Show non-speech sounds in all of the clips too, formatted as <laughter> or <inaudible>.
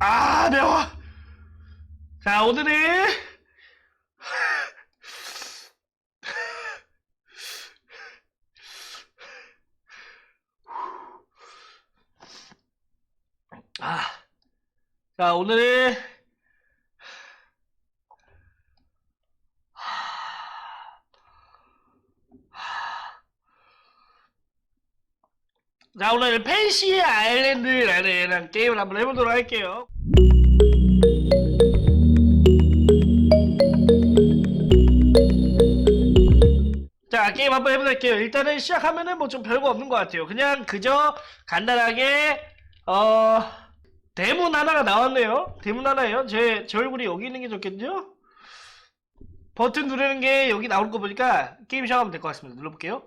아, 매워. 자, 오늘은 아, 자, 오늘은 자, 오늘 펜시 아일랜드라는 게임을 한번 해보도록 할게요. 자, 게임 한번 해볼게요. 일단은 시작하면은 뭐 좀 별거 없는 것 같아요. 그냥 그저 간단하게, 어, 대문 하나가 나왔네요. 대문 하나예요. 제, 제 얼굴이 여기 있는 게 좋겠죠? 버튼 누르는 게 여기 나오는 거 보니까 게임 시작하면 될 것 같습니다. 눌러볼게요.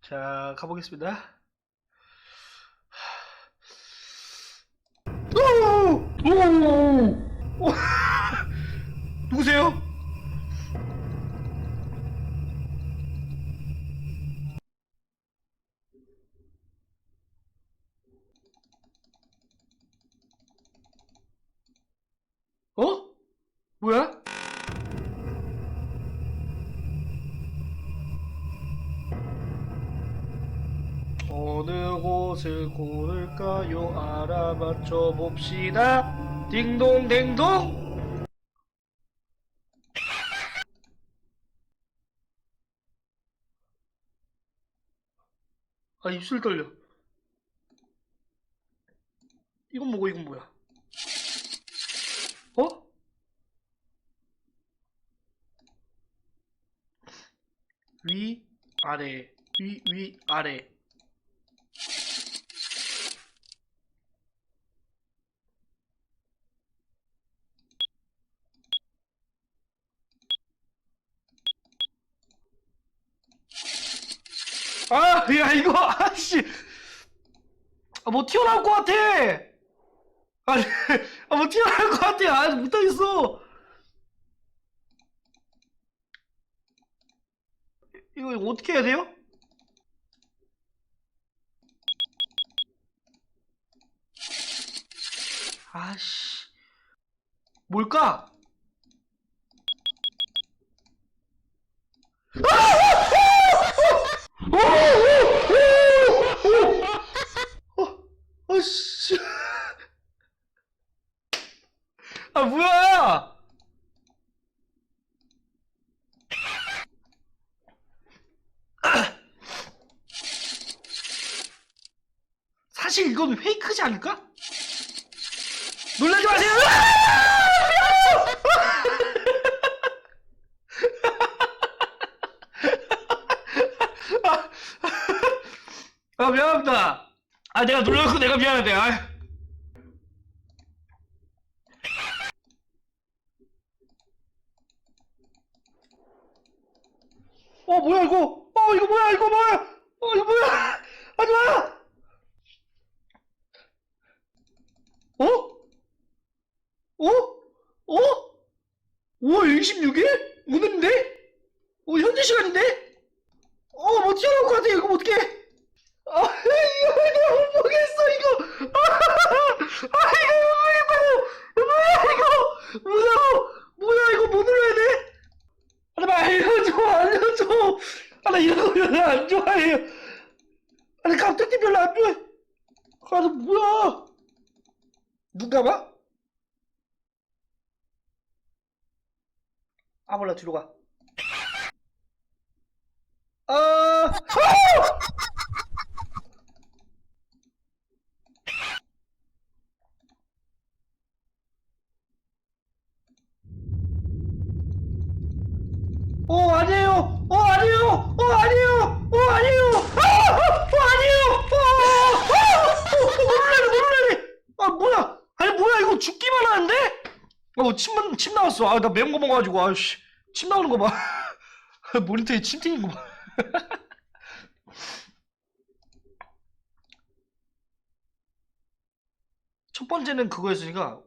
자, 가보겠습니다. 오! 오! 오! <laughs> 누구세요? 뭐야? 어느 곳을 고를까요? 알아맞혀 봅시다. 딩동댕동. 아 입술 떨려. 이건 뭐고 이건 뭐야? 어? 위 아래 위 위 아래 아, 야, 이거, 아씨. 아, 뭐 튀어나올 것 같아. 아니, <laughs> 아, 뭐 튀어나올 것 같아. 아, 못하겠어. 이거, 어떻게 해야 돼요? 아씨. 뭘까? 아, 뭐야! 사실 이건 페이크지 않을까? 놀라지 마세요! <laughs> 아, 미안합니다. 아, 내가 놀라고 내가 미안하대. 아. 어, 뭐야, 이거? 어, 이거 뭐야, 이거 뭐야? 어, 이거 뭐야? 하지 마! 어? 어? 어? 5월 26일? 오늘인데? 어, 현재 시간인데? 어, 뭐 튀어나올 것 같아. 이거 뭐 어떡해? 아, 이거 내가 못 보겠어, 이거. 아, 아 이거 못 보겠다고. 뭐야, 이거. 뭐야, 뭐야, 이거 뭐 눌러야 돼? 하나만 알려줘, 알려줘. 아, 나 이런 거 별로 안 좋아해요. 아니, 깜짝이 별로 안 좋아해. 아, 너 뭐야. 눈 감아? 아, 몰라, 뒤로 가. 아, 아! 어 아니에요 어 아니에요 어 아니에요 어 아니에요 아! 어 아니에요 어! 어! 어! 놀래라 놀래라 아 뭐야 아니 뭐야 이거 죽기만 하는데 어 침 침 나왔어 아 나 매운 거 먹어가지고 아씨 침 나오는 거 봐 <laughs> 모니터에 침 튀는 거 봐 <laughs> 첫 번째는 그거였으니까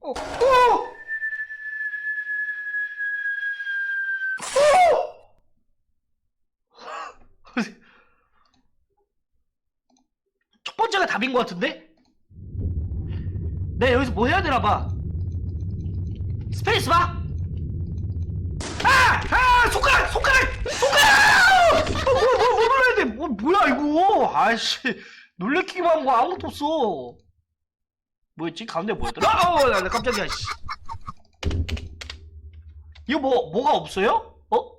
어, 어! 번째가 답인 것 같은데? 네, 여기서 뭐 해야 되나 봐. 스페이스 바? 아! 아! 손가락! 손가락! 손가락! 뭐, 뭐, 뭐, 뭐 눌러야 돼? 뭐, 뭐야, 이거? 아이씨. 놀래키기만 한 거 아무것도 없어. 뭐였지? 가운데 뭐였더라? 아, 나, 나 깜짝이야, 씨. 이거 뭐, 뭐가 없어요? 어?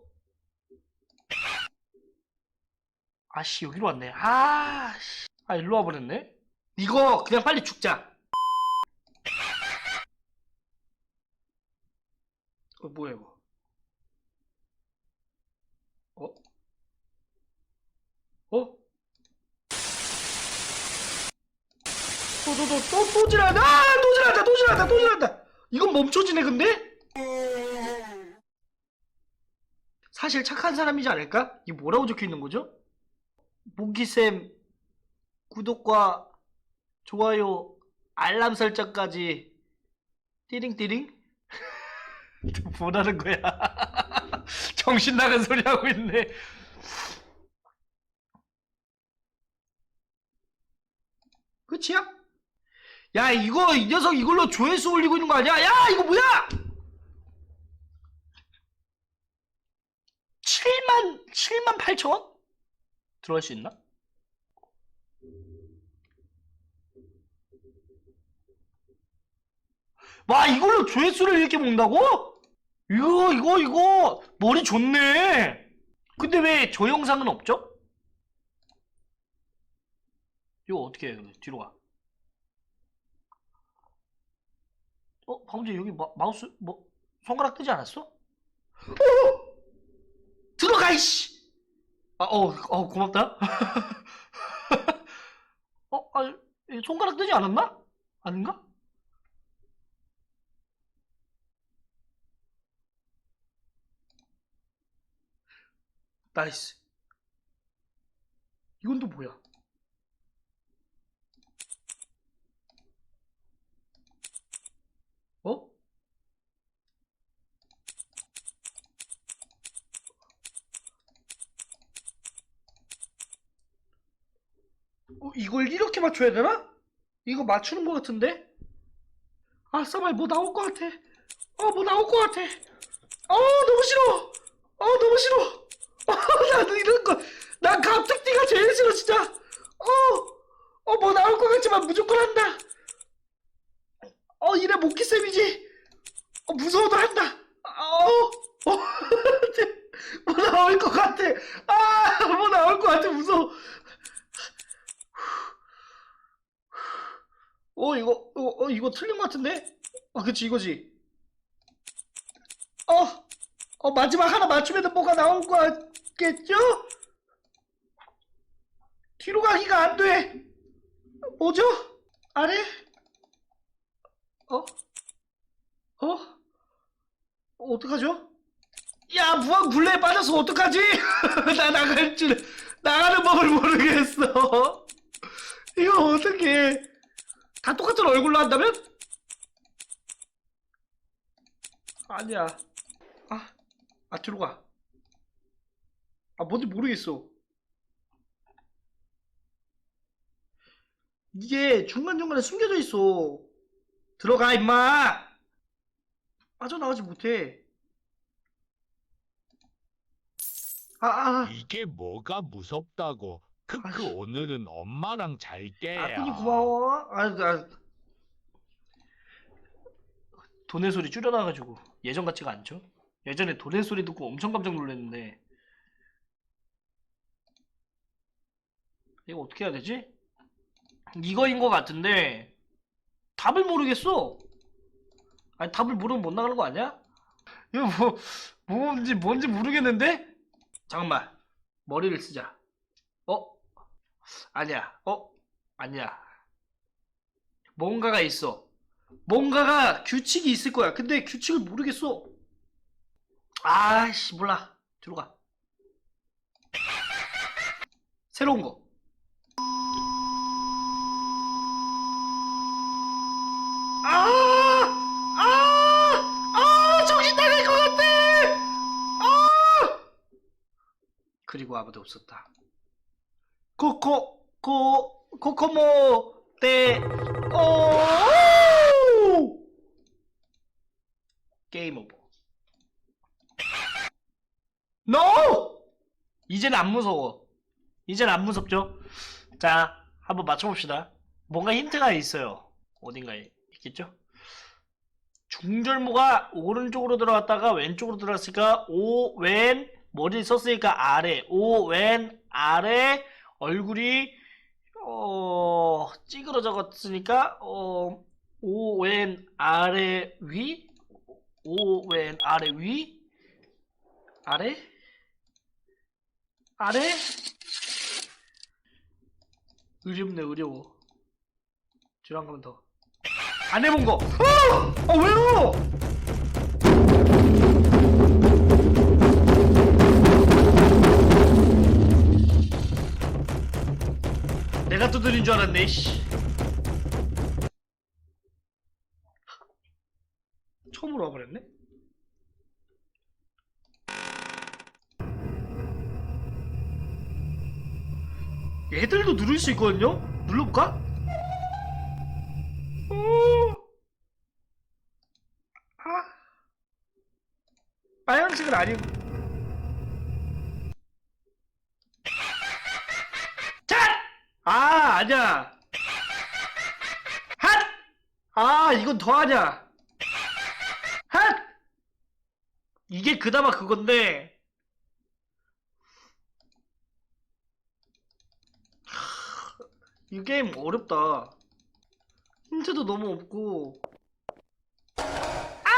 아씨, 여기로 왔네. 아, 씨. 아, 일로 와버렸네. 이거, 그냥 빨리 죽자. 어, 뭐야, 이거. 어? 어? 또, 또, 또, 또, 또 지나간다! 아! 또 지나간다! 또 지나간다! 또 지나간다! 이건 멈춰지네, 근데? 사실 착한 사람이지 않을까? 이게 뭐라고 적혀 있는 거죠? 모기쌤, 구독과 좋아요, 알람 설정까지, 띠링띠링? <laughs> 뭐라는 거야? <laughs> 정신 나간 소리 하고 있네. 끝이야? 야, 이거, 이 녀석 이걸로 조회수 올리고 있는 거 아니야? 야, 이거 뭐야? 7만, 7만 8천 원? 들어갈 수 있나? 와, 이걸로 조회수를 이렇게 먹는다고? 이거, 이거, 이거, 머리 좋네. 근데 왜 저 영상은 없죠? 이거 어떻게 해, 근데? 뒤로 가. 어, 방금 전에 여기 마, 마우스, 뭐, 손가락 뜨지 않았어? 어! 들어가, 이씨! 아, 어, 어, 고맙다. <laughs> 어, 아, 손가락 뜨지 않았나? 아닌가? 나이스. 이건 또 뭐야? 어? 어, 이걸 이렇게 맞춰야 되나? 이거 맞추는 것 같은데? 아, 싸발 뭐 나올 것 같아. 어, 뭐 나올 것 같아. 어, 너무 싫어. 어, 너무 싫어. 어, <laughs> 나도 이런 거. 난 갑툭튀가 제일 싫어, 진짜. 어, 어, 뭐 나올 것 같지만 무조건 한다. 어, 이래 모키쌤이지. 어, 무서워도 한다. 어, 어, <laughs> 뭐 나올 것 같아. 아, 뭐 나올 것 같아, 무서워. 어, 이거, 어, 어, 이거 틀린 것 같은데? 아, 그치, 이거지. 어, 어, 마지막 하나 맞추면 뭐가 나올 것 같겠죠? 뒤로 가기가 안 돼. 뭐죠? 아래? 어? 어? 어, 어떡하죠? 야, 무한 굴레에 빠져서 어떡하지? <laughs> 나 나갈 줄, 나가는 법을 모르겠어. <laughs> 이거 어떡해. 다 똑같은 얼굴로 한다면? 아니야. 아, 아, 뒤로 가. 아, 뭔지 모르겠어. 이게 중간중간에 숨겨져 있어. 들어가, 임마! 빠져나가지 못해. 아, 아, 이게 뭐가 무섭다고. 크크 아휴. 오늘은 엄마랑 잘게요. 아, kun이 고마워. 아, 아. 돈의 소리 줄여놔가지고 예전 같지가 않죠? 예전에 돈의 소리 듣고 엄청 깜짝 놀랐는데 이거 어떻게 해야 되지? 이거인 것 같은데 답을 모르겠어. 아니 답을 모르면 못 나가는 거 아니야? 이거 뭐 뭔지 뭔지 모르겠는데? 잠깐만 머리를 쓰자. 어? 아니야. 어? 아니야. 뭔가가 있어. 뭔가가 규칙이 있을 거야. 근데 규칙을 모르겠어. 아씨, 몰라. 뒤로 가. 새로운 거. 아! 아! 아! 그리고 아무도 없었다. 고, 고, 고, 코코모 대 오! 게임 오버. NO! 이제는 안 무서워. 이제는 안 무섭죠? 자, 한번 맞춰봅시다. 뭔가 힌트가 있어요. 어딘가에 있겠죠? 중절모가 오른쪽으로 들어갔다가 왼쪽으로 들어갔으니까 오, 왼, 머리 썼으니까 아래, 오, 왼, 아래, 얼굴이 어, 찌그러졌으니까 어, 오, 왼, 아래, 위, 오, 왼, 아래, 위, 아래, 아래, 어렵네, 어려워. 뒤로 한 가면 더. 안 해본 거. 어! 어, 왜요? 내가 두드린 줄 알았네, 씨. 처음으로 와버렸네? 얘들도 누를 수 있거든요? 눌러볼까? 어. 아. 빨간색은 아니고. 짠! 아, 아니야. 핫! 아, 이건 더 하냐. 핫! 이게 그나마 그건데. 이 게임 어렵다. 힌트도 너무 없고. 아!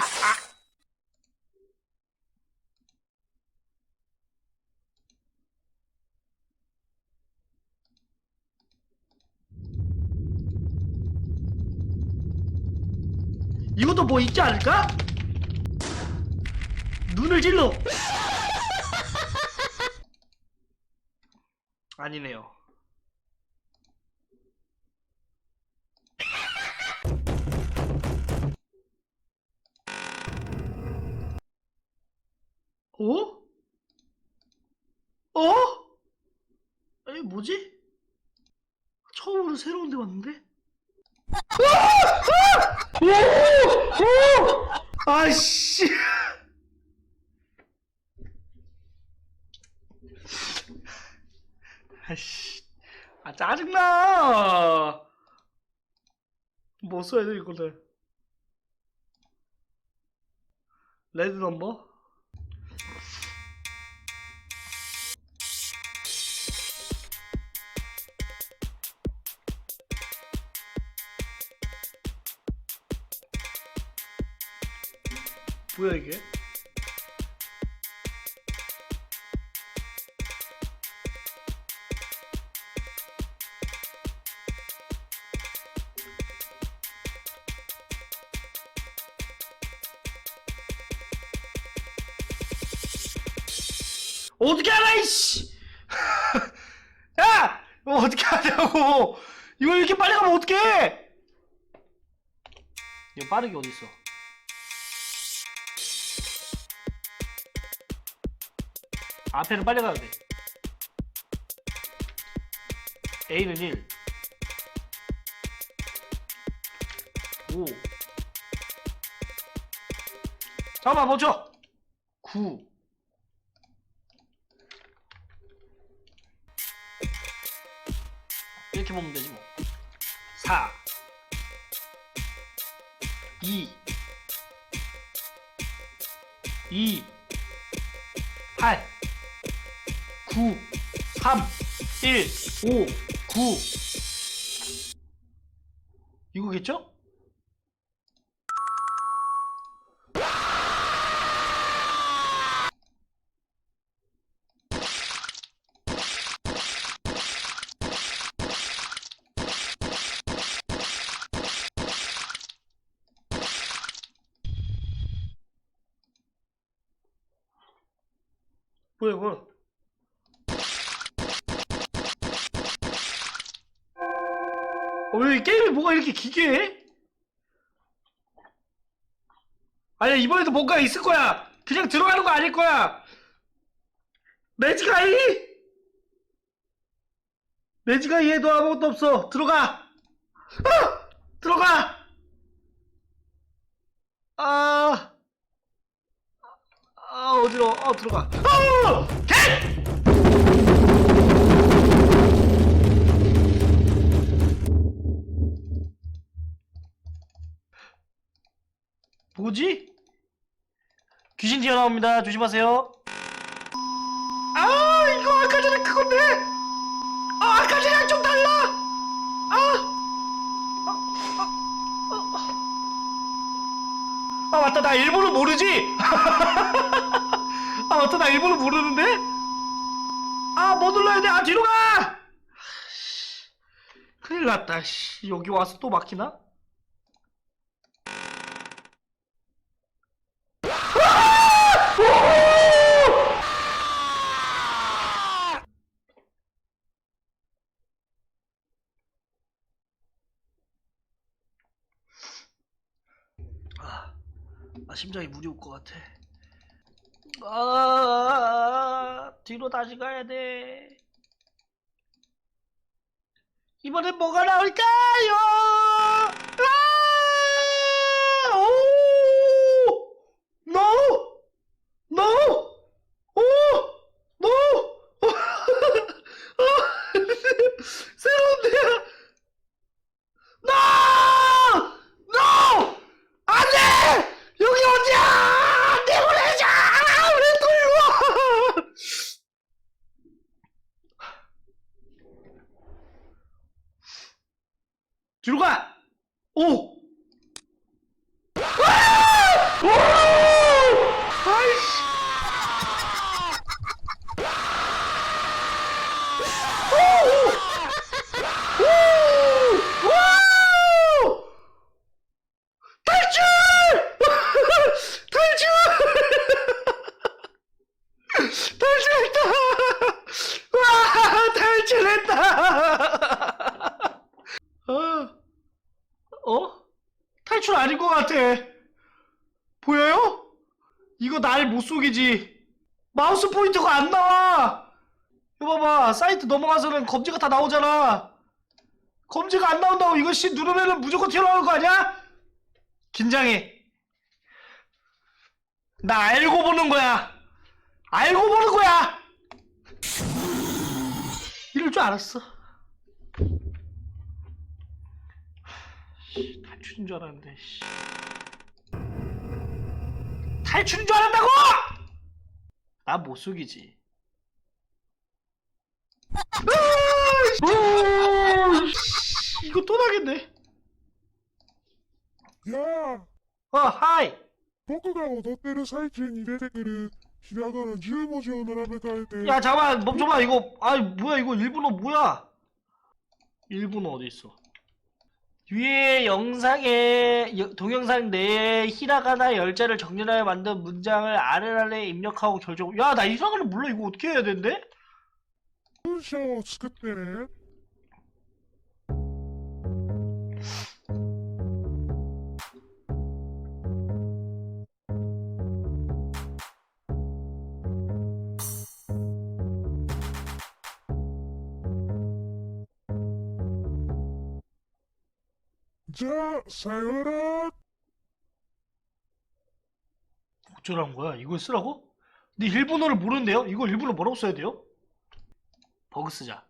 아! 이것도 뭐 있지 않을까? 눈을 찔러! 아니네요. 어? 어? 에이, 뭐지? 처음으로 새로운 데 왔는데? 오! 오! 아씨. 아씨. 아, 짜증나. 뭐 써야 돼, 이거를. 레드 넘버? 뭐야, 이게? 어떻게 알아, 이씨! <laughs> 야! 이거 어떻게 하냐고! 이거 이렇게 빨리 가면 어떡해! 이거 빠르게 어딨어? 앞에는 빨리 가야 돼. A는 1. 5. 잠깐만, 멈춰! 9. 이렇게 보면 되지 뭐. 4 2 2 8 9 3 1 5 9 이거겠죠? 이거 어, 왜이 게임이 뭐가 이렇게 기게 해? 아니야 이번에도 뭔가 있을 거야 그냥 들어가는 거 아닐 거야 매직아이 매지가 얘도 아무것도 없어. 들어가. 아! 들어가. 아. 아, 어지러워. 어, 들어가. 아! 개! 뭐지? 귀신 튀어나옵니다. 조심하세요. 아, 이거 아까 전에 그건데. 아, 아까 전에 좀 달라. 아. 아, 아, 아, 아, 맞다. 나 일본어 모르지? <laughs> 아, 맞다. 나 일본어 모르는데? 아, 뭐 눌러야 돼? 아, 뒤로 가! 큰일 났다. 씨. 여기 와서 또 막히나? 아, 아 심장이 무리 올 것 같아. 아, 뒤로 다시 가야 돼. 이번엔 뭐가 나올까요? 아! 오! No! No! 오! No! 새로운데요? No! No! 안 돼! 여기 어디야! 내 보내자! 왜 돌려! 뒤로 가! 오! 아! 오! 아이씨! 오! 오! 오! 탈출! 탈출! 탈출했다! 와, 탈출했다! 어? 어? 아닌 것 같아. 보여요? 이거 날 못 속이지. 마우스 포인터가 안 나와! 이거 봐봐, 사이트 넘어가서는 검지가 다 나오잖아. 검지가 안 나온다고 이거 씨 누르면은 무조건 튀어나오는 거 아니야? 긴장해. 나 알고 보는 거야. 알고 보는 거야. 이럴 줄 알았어. 씨, 탈출인 줄 알았는데. 씨. 탈출인 줄 알았다고! 나 못 속이지. 아, 씨, 이거 또 나겠네. やあ、 어, 하이. 僕が踊ってる最中に出てくるひらがな10文字を並べ替えて 야 잠깐만 멈춰봐 이거 아 뭐야 이거 일본어 뭐야 일본어 어디 있어 위에 영상에 동영상 내에 히라가나 열자를 정렬하여 만든 문장을 아래아래 입력하고 결정. 야 나 이상을 몰라 이거 어떻게 해야 되는데? 그렇죠 그때. 자, 사요라. 독절한 거야? 이걸 쓰라고? 근데 일본어를 모르는데요? 이걸 일본어 뭐라고 써야 돼요? 버그 쓰자.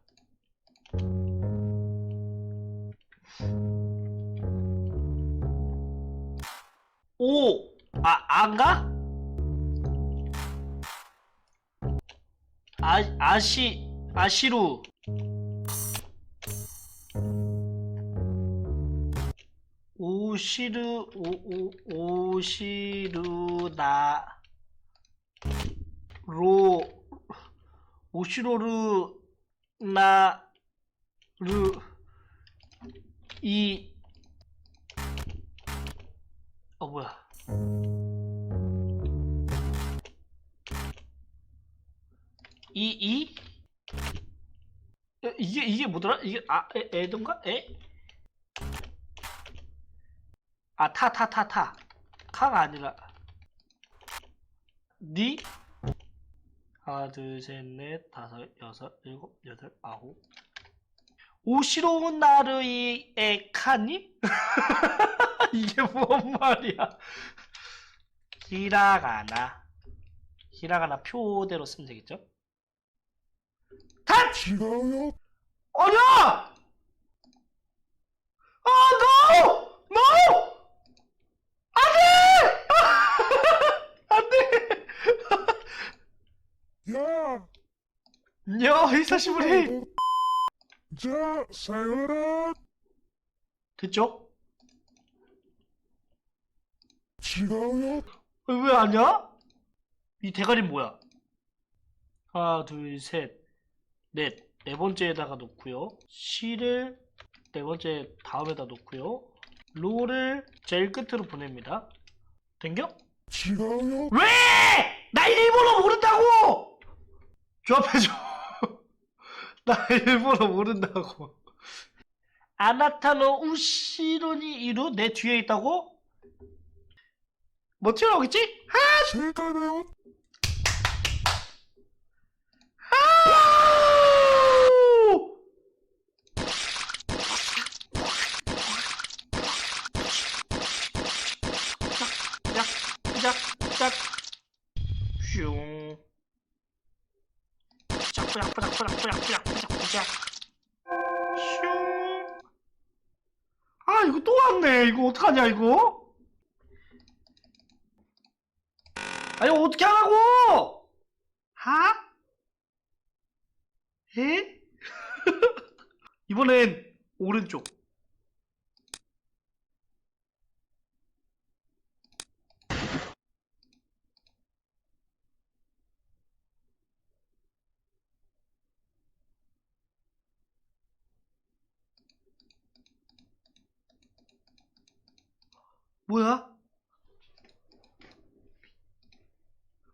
오! 아, 안가? 아, 아시, 아시루. 오시르, 오, 오, 오시르나, 로, 오시로르, 나, 르, 이, 어, 뭐야. 이, 이? 에, 이게, 이게 뭐더라? 이게, 아, 에, 에던가? 에? 아, 타, 타, 타, 타. 카가 아니라. 니? 하나, 둘, 셋, 넷, 다섯, 여섯, 일곱, 여덟, 아홉. 오시로운 나르이의 카니? <laughs> 이게 뭔 말이야? 히라가나. 히라가나 표대로 쓰면 되겠죠? 단! 지가요? 아니야! 아, no! No! 안 돼! 안 돼! 야! 사요나라! 됐죠? 지가요? 왜 아냐? 이 대가리 뭐야? 하나, 둘, 셋, 넷. 네 번째에다가 놓고요. C를 네 번째 다음에다 놓고요. 로를 제일 끝으로 보냅니다. 된겨? 지가요? 왜? 나 일본어 모른다고! 조합해줘. 나 일본어 모른다고. 아나타노 우시로니 이루 내 뒤에 있다고? 뭐 튀어나오겠지? 세가네요? 아우! 짝, 짝, 짝, 슝. 짝, 뿌락, 뿌락, 뿌락, 뿌락, 뿌락, 뿌락, 뿌락. 이거 어떡하냐, 이거? 아니, 어떻게 하라고! 하? 에? <laughs> 이번엔 오른쪽. 뭐야?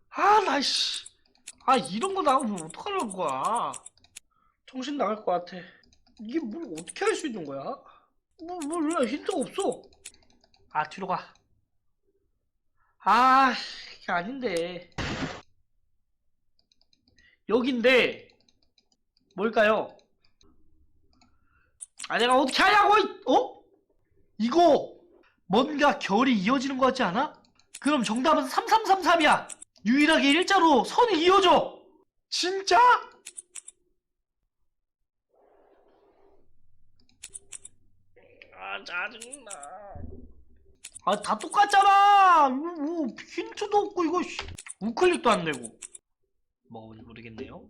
아, 나, 씨. 아, 이런 거 나오면 어떡하려는 거야? 정신 나갈 것 같아. 이게 뭘 어떻게 할 수 있는 거야? 뭐, 몰라. 힌트가 없어. 아, 뒤로 가. 아, 이게 아닌데. 여긴데, 뭘까요? 아, 내가 어떻게 하냐고, 이- 어? 이거, 뭔가 결이 이어지는 것 같지 않아? 그럼 정답은 3333이야! 유일하게 일자로 선이 이어져! 진짜? 아 짜증나 아 다 똑같잖아 이거 뭐 힌트도 없고 이거 씨. 우클릭도 안 되고 뭔지 모르겠네요